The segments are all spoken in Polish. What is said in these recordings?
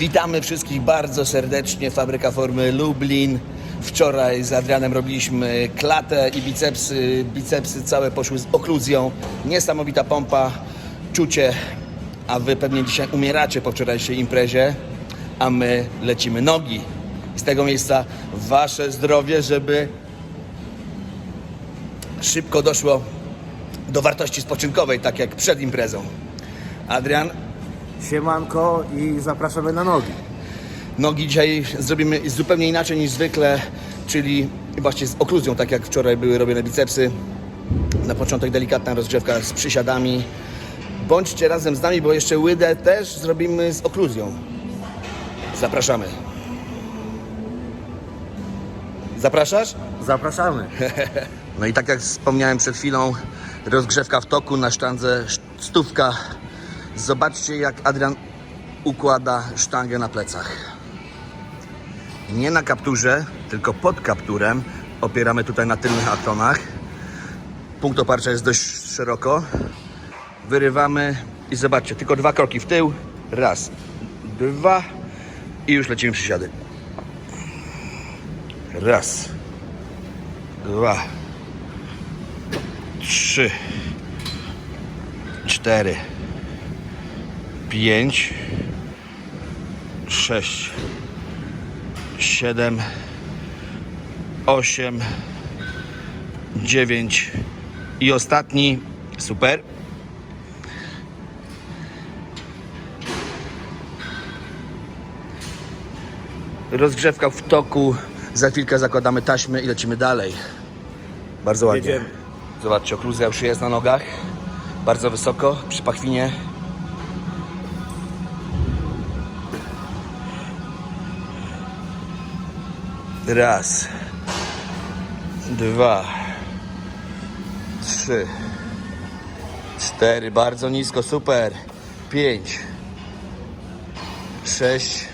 Witamy wszystkich bardzo serdecznie. Fabryka Formy Lublin. Wczoraj z Adrianem robiliśmy klatę i bicepsy. Bicepsy całe poszły z okluzją. Niesamowita pompa, czucie. A wy pewnie dzisiaj umieracie po wczorajszej imprezie, a my lecimy nogi. Z tego miejsca wasze zdrowie, żeby szybko doszło do wartości spoczynkowej, tak jak przed imprezą. Adrian, Siemanko i zapraszamy na nogi. Nogi dzisiaj zrobimy zupełnie inaczej niż zwykle, czyli właśnie z okluzją, tak jak wczoraj były robione bicepsy. Na początek delikatna rozgrzewka z przysiadami. Bądźcie razem z nami, bo jeszcze łydę też zrobimy z okluzją. Zapraszamy. Zapraszasz? Zapraszamy. No i tak jak wspomniałem przed chwilą, rozgrzewka w toku na sztandze sz- stówka. Zobaczcie jak Adrian układa sztangę na plecach. Nie na kapturze, tylko pod kapturem. Opieramy tutaj na tylnych atonach. Punkt oparcia jest dość szeroko. Wyrywamy i zobaczcie, tylko dwa kroki w tył. Raz, dwa i już lecimy przysiady. Raz, dwa, trzy, cztery, pięć, sześć, siedem, osiem, dziewięć i ostatni. Super. Rozgrzewka w toku. Za chwilkę zakładamy taśmy i lecimy dalej. Bardzo ładnie. Jedziemy. Zobaczcie, okluzja już jest na nogach. Bardzo wysoko, przy pachwinie. Raz. Dwa. Trzy. Cztery. Bardzo nisko, super. Pięć. Sześć.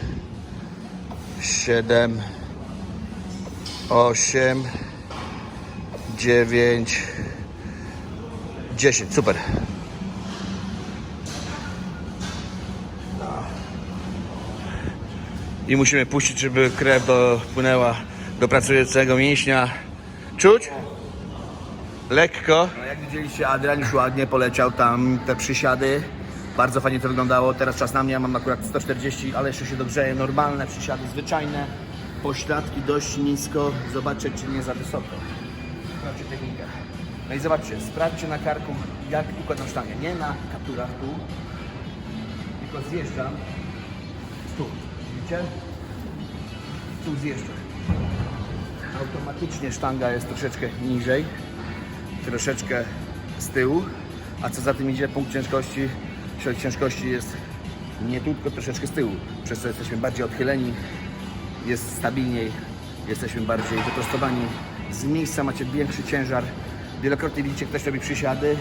Siedem. Osiem. 9 10, super. I musimy puścić, żeby krew dopłynęła do pracującego mięśnia. Czuć? Lekko. No jak widzieliście, Adrian już ładnie poleciał tam te przysiady. Bardzo fajnie to wyglądało. Teraz czas na mnie, ja mam akurat 140, ale jeszcze się dogrzeję. Normalne przysiady, zwyczajne. Pośladki dość nisko. Zobaczcie, czy nie za wysoko. Sprawdźcie technikę. No i zobaczcie, sprawdźcie na karku, jak układam sztangę. Nie na kapturach tu, tylko zjeżdżam tu. Widzicie? Tu zjeżdżam. Automatycznie sztanga jest troszeczkę niżej, troszeczkę z tyłu, a co za tym idzie, punkt ciężkości, środek ciężkości jest nie tylko troszeczkę z tyłu, przez co jesteśmy bardziej odchyleni, jest stabilniej, jesteśmy bardziej wyprostowani. Z miejsca macie większy ciężar. Wielokrotnie widzicie, ktoś robi przysiady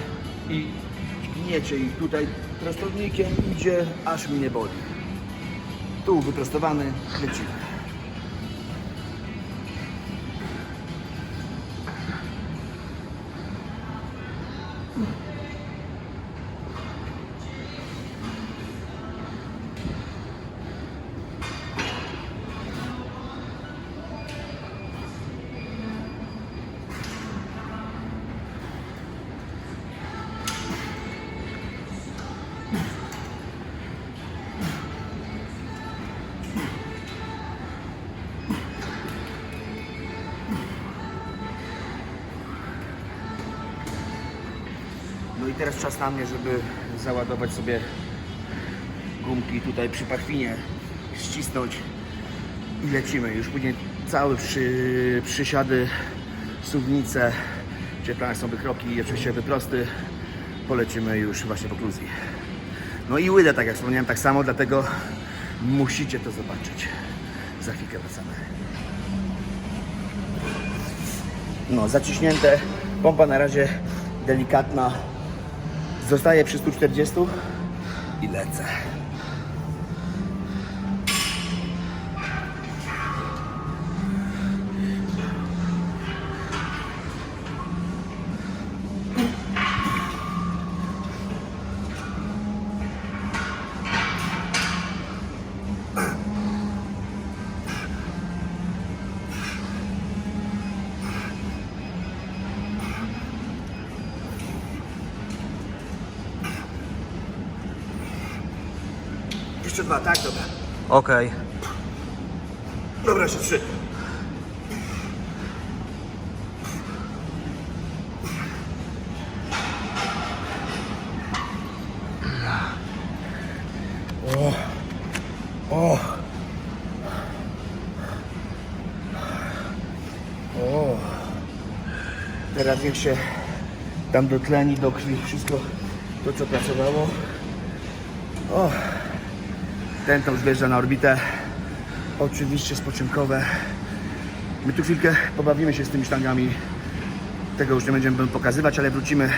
i gniecie ich tutaj prostownikiem idzie, aż mnie boli. Tu wyprostowany, lecimy. Czas na mnie, żeby załadować sobie gumki tutaj przy pachwinie, ścisnąć i lecimy. Już później całe przy, przysiady, suwnice, gdzie plany są wykroki i oczywiście wyprosty, polecimy już właśnie po kluzji. No i łydę, tak jak wspomniałem, tak samo, dlatego musicie to zobaczyć. Za chwilkę wracamy. No, zaciśnięte, pompa na razie delikatna, Zostaję przy 140 i lecę. Jeszcze dwa, tak? Dobra. Okej. Dobra, jeszcze trzy. O. O. Teraz niech się tam dotleni do krwi wszystko to, co pracowało. O. Ten zjeżdża na orbitę. Oczywiście spoczynkowe. My tu chwilkę pobawimy się z tymi sztangami. Tego już nie będziemy pokazywać, ale wrócimy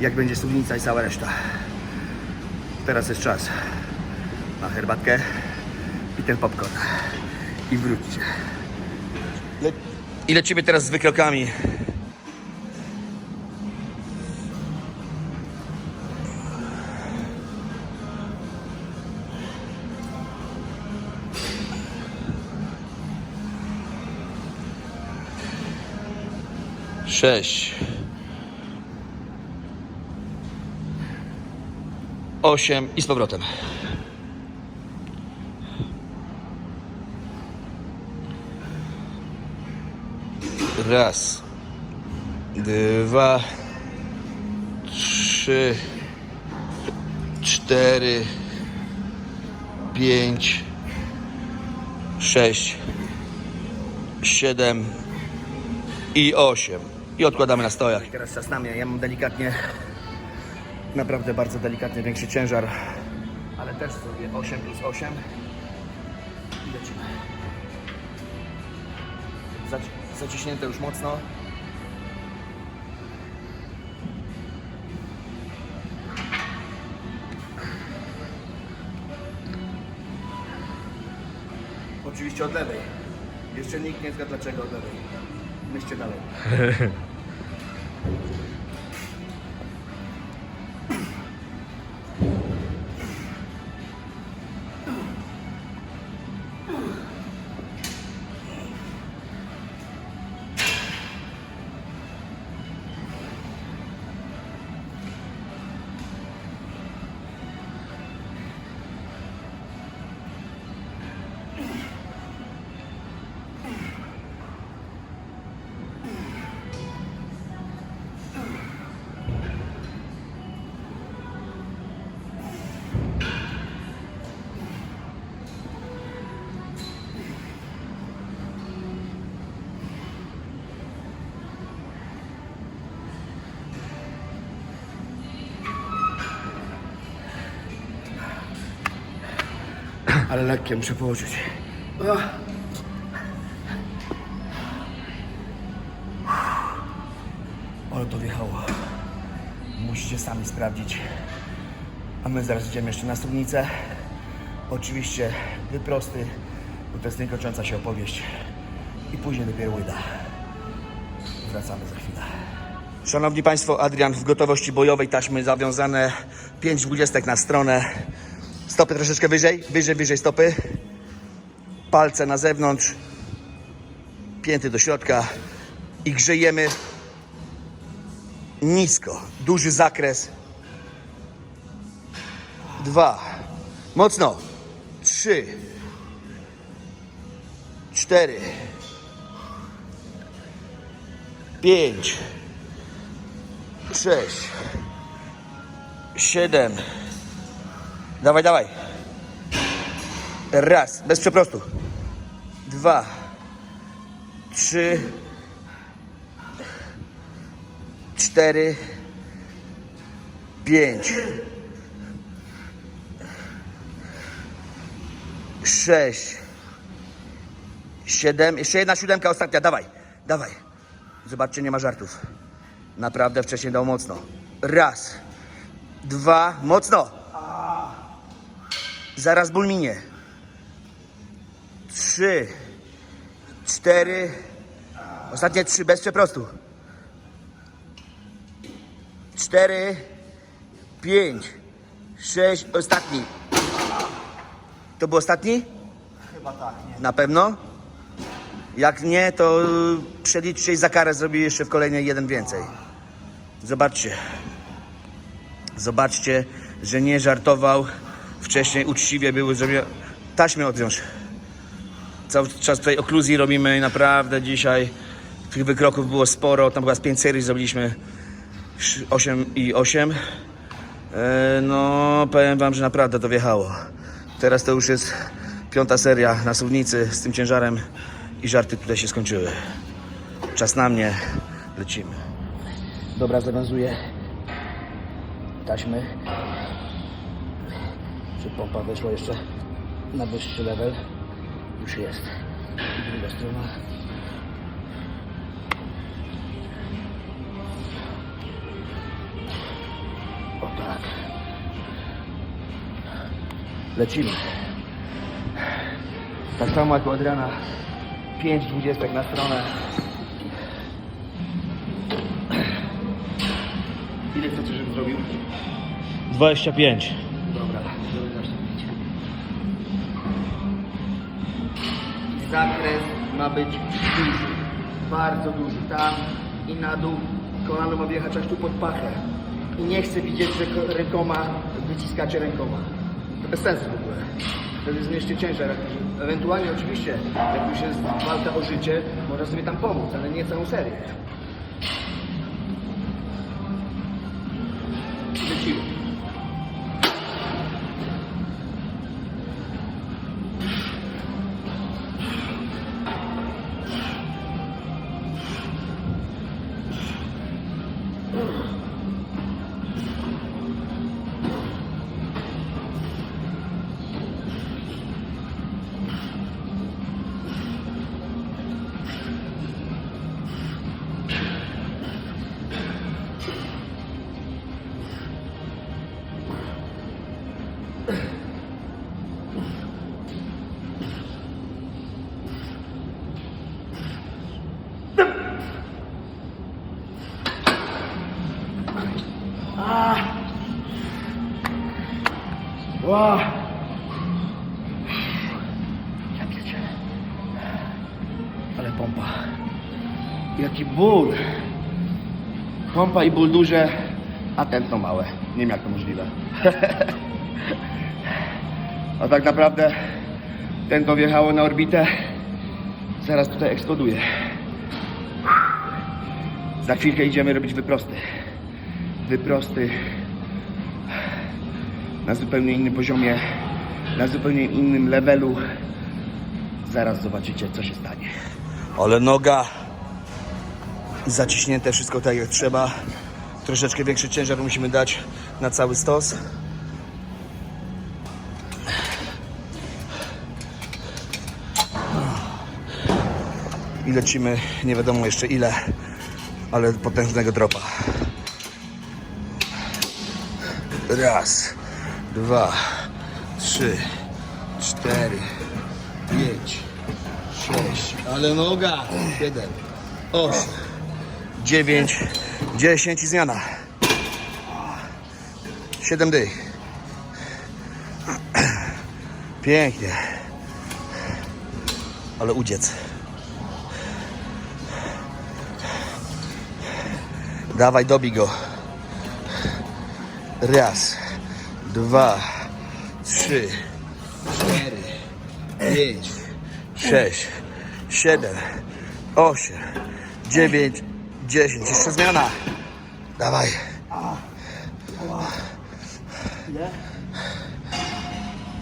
jak będzie studnica i cała reszta. Teraz jest czas na herbatkę i ten popcorn. I wróćcie. I lecimy teraz z wykrokami. Sześć. Osiem i z powrotem. Raz. Dwa. Trzy. Cztery. Pięć. Sześć. Siedem i 8. I odkładamy na stojach. Teraz czas na mnie. Ja mam delikatnie, naprawdę bardzo delikatnie większy ciężar, ale też sobie 8 plus 8. I lecimy. Zaci- Zaciśnięte już mocno. Oczywiście od lewej. Jeszcze nikt nie zgadł dlaczego od lewej. Myślcie dalej. Ale lekkie muszę położyć. Ach. Ale to wjechało. Musicie sami sprawdzić. A my zaraz idziemy jeszcze na studnicę. Oczywiście wyprosty, bo to jest niekończąca się opowieść. I później dopiero łyda. Wracamy za chwilę. Szanowni Państwo, Adrian w gotowości bojowej, taśmy zawiązane, 5 dwudziestek na stronę. Stopy troszeczkę wyżej, wyżej, wyżej stopy. Palce na zewnątrz, pięty do środka i grzejemy nisko. Duży zakres. Dwa. Mocno. Trzy. Cztery. Pięć. Sześć. Siedem. Dawaj, dawaj. Raz, bez przeprostu. Dwa. Trzy. Cztery. Pięć. Sześć. Siedem. Jeszcze jedna siódemka, ostatnia. Dawaj, dawaj. Zobaczcie, nie ma żartów. Naprawdę wcześniej dał mocno. Raz. Dwa. Mocno. Zaraz ból minie. Trzy. Cztery. Ostatnie trzy, bez przeprostu. Cztery. Pięć. Sześć. Ostatni. To był ostatni? Chyba tak, nie? Na pewno? Jak nie, to przeliczcie i za karę zrobi jeszcze w kolejnej jeden więcej. Zobaczcie. Zobaczcie, że nie żartował. Wcześniej uczciwie były zrobione. Taśmy odwiąż. Cały czas tutaj okluzji robimy naprawdę dzisiaj tych wykroków było sporo. Tam chyba z 5 serii zrobiliśmy 8 i 8. E, No, powiem wam, że naprawdę to wjechało. Teraz to już jest piąta seria na suwnicy z tym ciężarem i żarty tutaj się skończyły. Czas na mnie, lecimy. Dobra, zawiązuję taśmy. Czy pompa weszła jeszcze na wyższy level? Już jest. Druga strona. O tak. Lecimy. Tak samo jak u Adriana. 5 dwudziestek na stronę. Ile chcecie, żebym zrobił? 25. ma być duży, bardzo duży. Tam i na dół kolano ma wjechać aż tu pod pachę. I nie chcę widzieć, że ko- rękoma wyciskacie rękoma. To bez sensu w ogóle. Wtedy zmierzcie ciężar. Ewentualnie oczywiście, jak już jest walka o życie, można sobie tam pomóc, ale nie całą serię. Ból. Pompa i ból duże, a tętno małe. Nie wiem jak to możliwe. a tak naprawdę tętno wjechało na orbitę. Zaraz tutaj eksploduje. Za chwilkę idziemy robić wyprosty. Wyprosty na zupełnie innym poziomie, na zupełnie innym levelu. Zaraz zobaczycie, co się stanie. Ale noga zaciśnięte wszystko tak jak trzeba. Troszeczkę większy ciężar musimy dać na cały stos. I lecimy nie wiadomo jeszcze ile, ale potężnego dropa. Raz, dwa, trzy, cztery, pięć, sześć, ale noga, siedem, osiem, dziewięć, dziesięć i zmiana. Siedem dych. Pięknie. Ale udziec. Dawaj, dobij go. Raz, dwa, trzy, cztery, pięć, sześć, siedem, osiem, dziewięć, dziesięć. Jeszcze zmiana. Dawaj. Ile?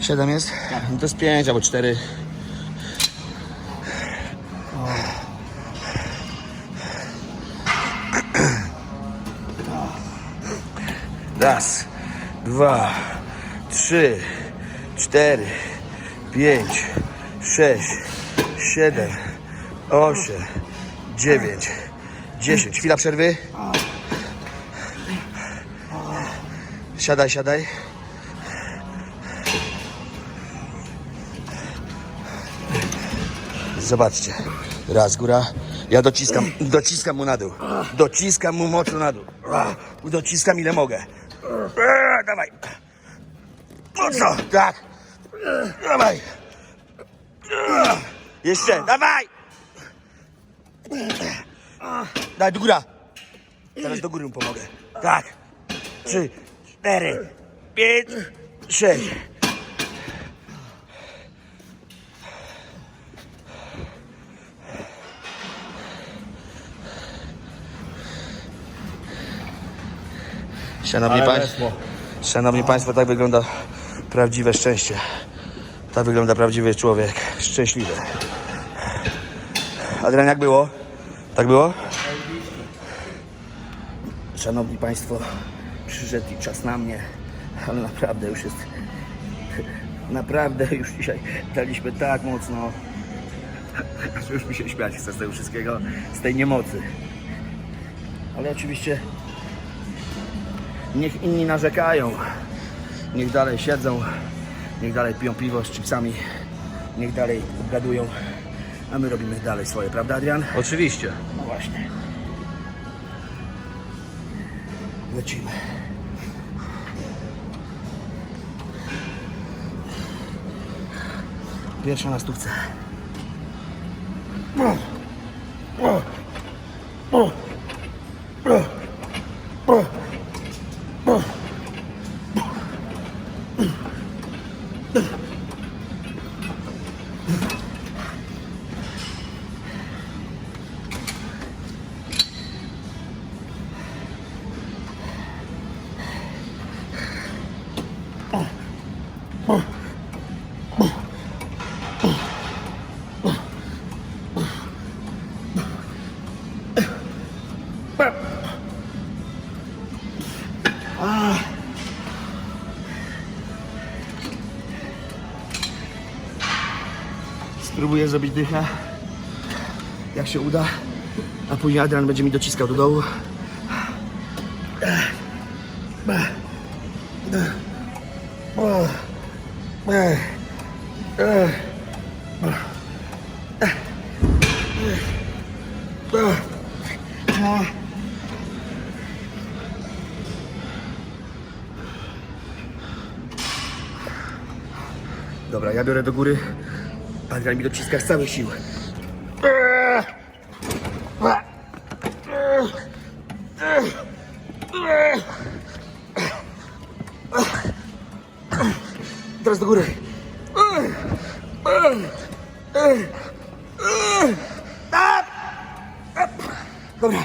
Siedem jest? No to jest pięć albo cztery. Raz, dwa, trzy, cztery, pięć, sześć, siedem, osiem, dziewięć, dziesięć. Chwila przerwy. Siadaj, siadaj. Zobaczcie. Raz góra. Ja dociskam, dociskam mu na dół. Dociskam mu mocno na dół. Dociskam ile mogę. Eee, Dawaj. Mocno. Tak. Dawaj. Jeszcze. Dawaj. Daj, do góra. Teraz do góry mu pomogę. Tak. Trzy, cztery, pięć, sześć. Szanowni, pań... Szanowni Państwo, tak wygląda prawdziwe szczęście. Tak wygląda prawdziwy człowiek. Szczęśliwy. Adrian, jak było? Tak było? Szanowni Państwo, przyszedł i czas na mnie, ale naprawdę już jest. Naprawdę już dzisiaj daliśmy tak mocno, że już mi się śmiać chce z tego wszystkiego, z tej niemocy. Ale oczywiście niech inni narzekają, niech dalej siedzą, niech dalej piją piwo z chipsami, niech dalej obgadują, a my robimy dalej swoje, prawda Adrian? Oczywiście. No właśnie. Lecimy. Pierwsza na stówce. Spróbuję zrobić dychę, jak się uda, a później Adrian będzie mi dociskał do dołu. Adrian mi dociska z całych sił. Teraz do góry. Dobra.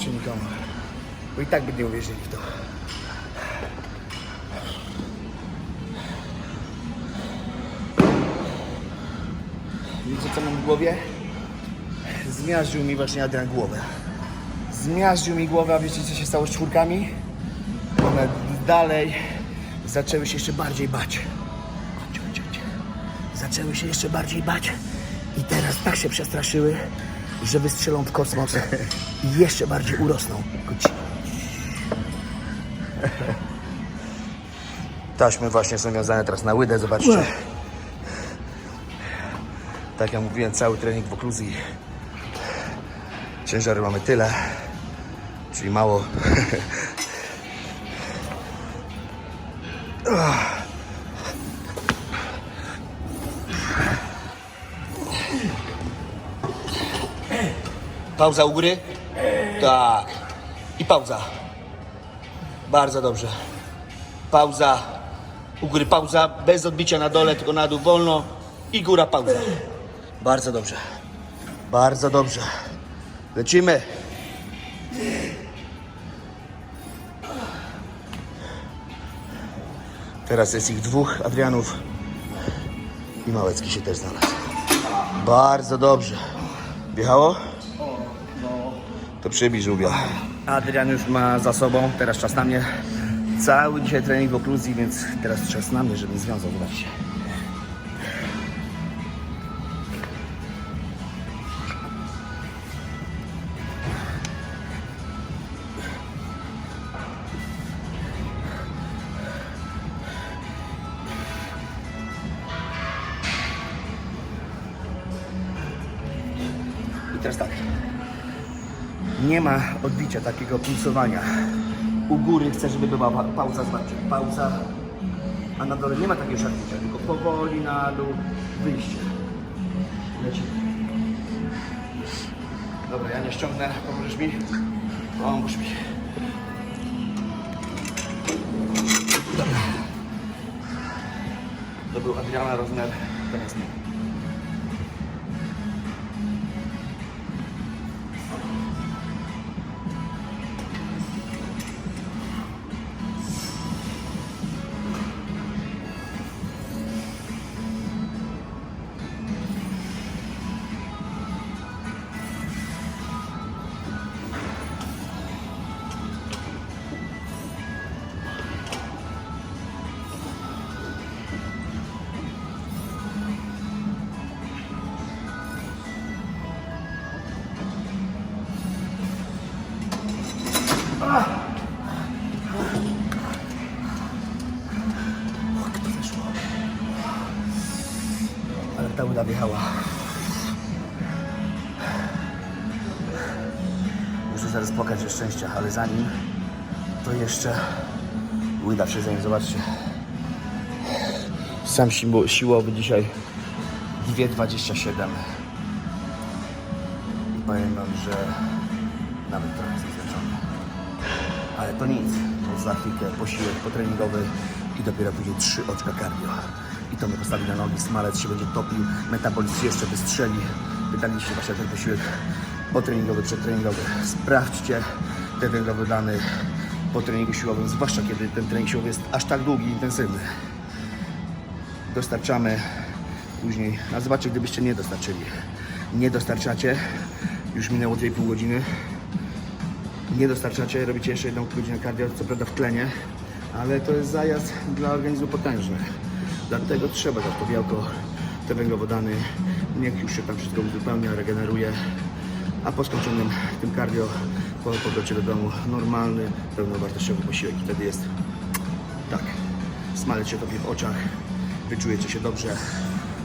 Nie mówcie nikomu, bo i tak by nie uwierzyli w to. Wiecie co mam w głowie? Zmiażdżył mi właśnie Adrian głowę. Zmiażdżył mi głowę, a wiecie co się stało z czwórkami? One dalej zaczęły się jeszcze bardziej bać. Zaczęły się jeszcze bardziej bać i teraz tak się przestraszyły, że wystrzelą w kosmos i jeszcze bardziej urosną. Taśmy właśnie są wiązane teraz na łydę, zobaczcie. Tak jak mówiłem, cały trening w okluzji. Ciężary mamy tyle, czyli mało. Pauza u góry? Tak. I pauza. Bardzo dobrze. Pauza. U góry pauza, bez odbicia na dole, tylko na dół wolno. I góra pauza. Bardzo dobrze. Bardzo dobrze. Lecimy. Teraz jest ich dwóch Adrianów. I Małecki się też znalazł. Bardzo dobrze. Wjechało? To przybij żółwia. Adrian już ma za sobą, teraz czas na mnie. Cały dzisiaj trening w okluzji, więc teraz czas na mnie, żebym związał. Zobaczcie. odbicia takiego pulsowania. U góry chcę, żeby była pauza, zobaczcie, pauza, a na dole nie ma takiego szarpnięcia, tylko powoli na dół, wyjście. Lecimy. Dobra, ja nie ściągnę, pomożesz mi? Pomóż mi. Dobra. To był Adriana Rozner, teraz nie. Ta uda wjechała. Muszę zaraz ze szczęścia, ale zanim to jeszcze uda się zanim zobaczcie. Sam siło- siłowy dzisiaj 2,27 i powiem wam, że nawet trochę jestem. Ale to nic, bo za chwilkę posiłek potreningowy i dopiero później trzy oczka cardio. I to mnie postawi na nogi, smalec się będzie topił, metabolizm jeszcze wystrzeli. Pytaliście właśnie ten posiłek potreningowy, przedtreningowy. Sprawdźcie te węglowodany po treningu siłowym, zwłaszcza kiedy ten trening siłowy jest aż tak długi intensywny. Dostarczamy później, a zobaczcie gdybyście nie dostarczyli. Nie dostarczacie, już minęło 2,5 godziny, nie dostarczacie, robicie jeszcze jedną godzinę cardio, co prawda w tlenie, ale to jest zajazd dla organizmu potężny. Dlatego trzeba dać to białko, te węglowodany, niech już się tam wszystko uzupełnia, regeneruje, a po skończonym tym cardio, po powrocie do domu, normalny, pełnowartościowy posiłek i wtedy jest tak, smalec się topi w oczach, wyczujecie się dobrze,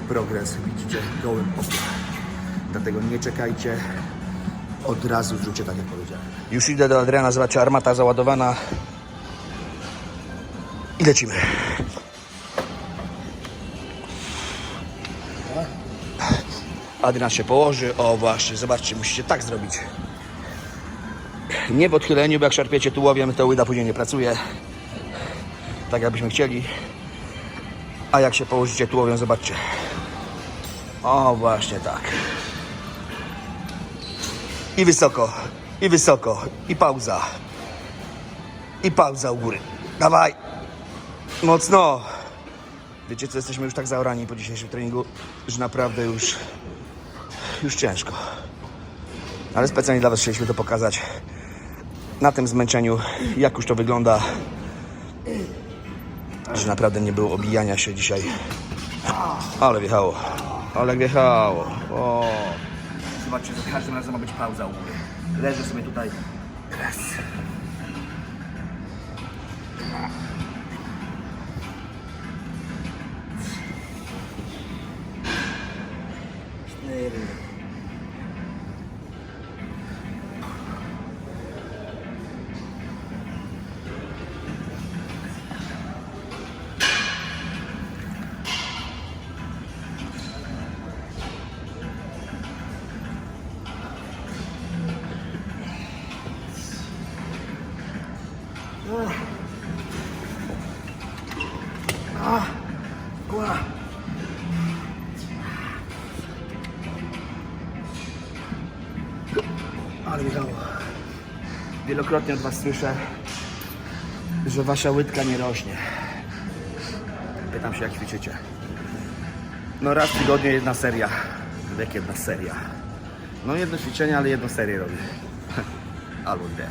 progres widzicie gołym okiem. Dlatego nie czekajcie, od razu zrzucie tak jak powiedziałem. Już idę do Adriana, zobaczcie, armata załadowana. I lecimy. Adrian się położy. O właśnie, zobaczcie, musicie tak zrobić. Nie w odchyleniu, bo jak szarpiecie tułowiem, to łyda później nie pracuje. Tak jakbyśmy chcieli. A jak się położycie tułowiem, zobaczcie. O właśnie tak. I wysoko, i wysoko, i pauza. I pauza u góry. Dawaj. Mocno. Wiecie co, jesteśmy już tak zaorani po dzisiejszym treningu, że naprawdę już, już ciężko. Ale specjalnie dla Was chcieliśmy to pokazać. Na tym zmęczeniu, jak już to wygląda. Że naprawdę nie było obijania się dzisiaj. Ale wjechało. Ale wjechało. O. Zobaczcie, za każdym razem ma być pauza u góry. Leżę sobie tutaj. Wielokrotnie od Was słyszę, że Wasza łydka nie rośnie. Pytam się, jak ćwiczycie. No raz w tygodniu jedna seria. Jak jedna seria? No jedno ćwiczenie, ale jedną serię robię. Albo dwie.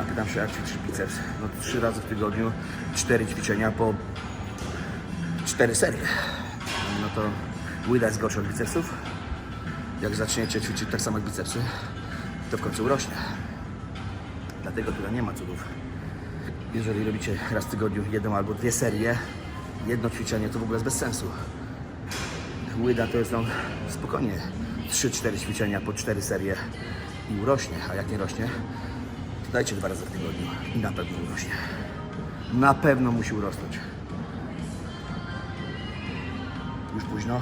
A pytam się, jak ćwiczysz biceps? No trzy razy w tygodniu, cztery ćwiczenia po cztery serie. No to łyda jest gorsza od bicepsów. Jak zaczniecie ćwiczyć tak samo jak bicepsy, to w końcu urośnie. Dlatego tutaj nie ma cudów. Jeżeli robicie raz w tygodniu jedną albo dwie serie, jedno ćwiczenie, to w ogóle jest bez sensu. Łyda to jest no, spokojnie 3-4 ćwiczenia po 4 serie i urośnie, a jak nie rośnie, to dajcie dwa razy w tygodniu i na pewno urośnie. Na pewno musi urosnąć. Już późno,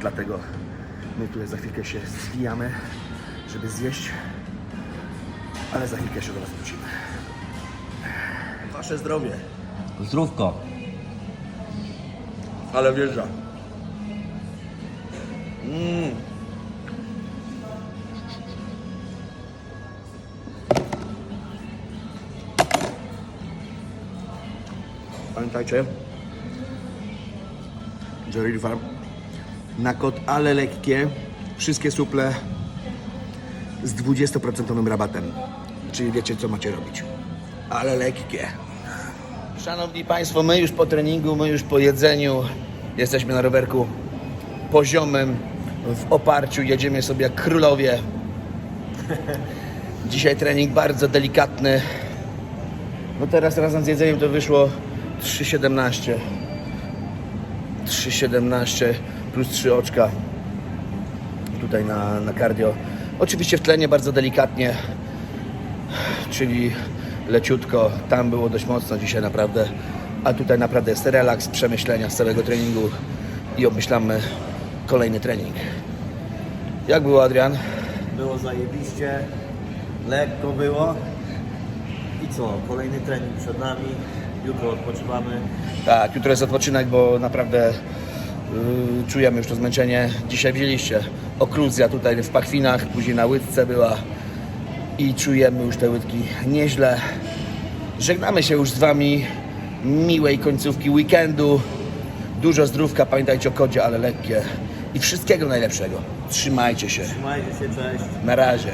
dlatego my tutaj za chwilkę się zwijamy, żeby zjeść, ale za chwilkę jeszcze do Was wrócimy. Wasze zdrowie. Zdrówko. Ale wjeżdża. Mm. Pamiętajcie, Jerry Farm na kod ale lekkie wszystkie suple z 20% rabatem. Czyli wiecie co macie robić. Ale lekkie. Szanowni Państwo, my już po treningu, my już po jedzeniu jesteśmy na rowerku poziomym, w oparciu, jedziemy sobie jak królowie. Dzisiaj trening bardzo delikatny. No teraz razem z jedzeniem to wyszło 3,17. 3,17 plus 3 oczka tutaj na, na cardio. Oczywiście w tlenie bardzo delikatnie, czyli leciutko. Tam było dość mocno dzisiaj naprawdę, a tutaj naprawdę jest relaks, przemyślenia z całego treningu i obmyślamy kolejny trening. Jak było Adrian? Było zajebiście, lekko było. I co, kolejny trening przed nami, jutro odpoczywamy. Tak, jutro jest odpoczynek, bo naprawdę yy, czujemy już to zmęczenie. Dzisiaj widzieliście okluzja tutaj w pachwinach, później na łydce była i czujemy już te łydki nieźle. Żegnamy się już z Wami. Miłej końcówki weekendu. Dużo zdrówka, pamiętajcie o kodzie, ale lekkie. I wszystkiego najlepszego. Trzymajcie się. Trzymajcie się, cześć. Na razie.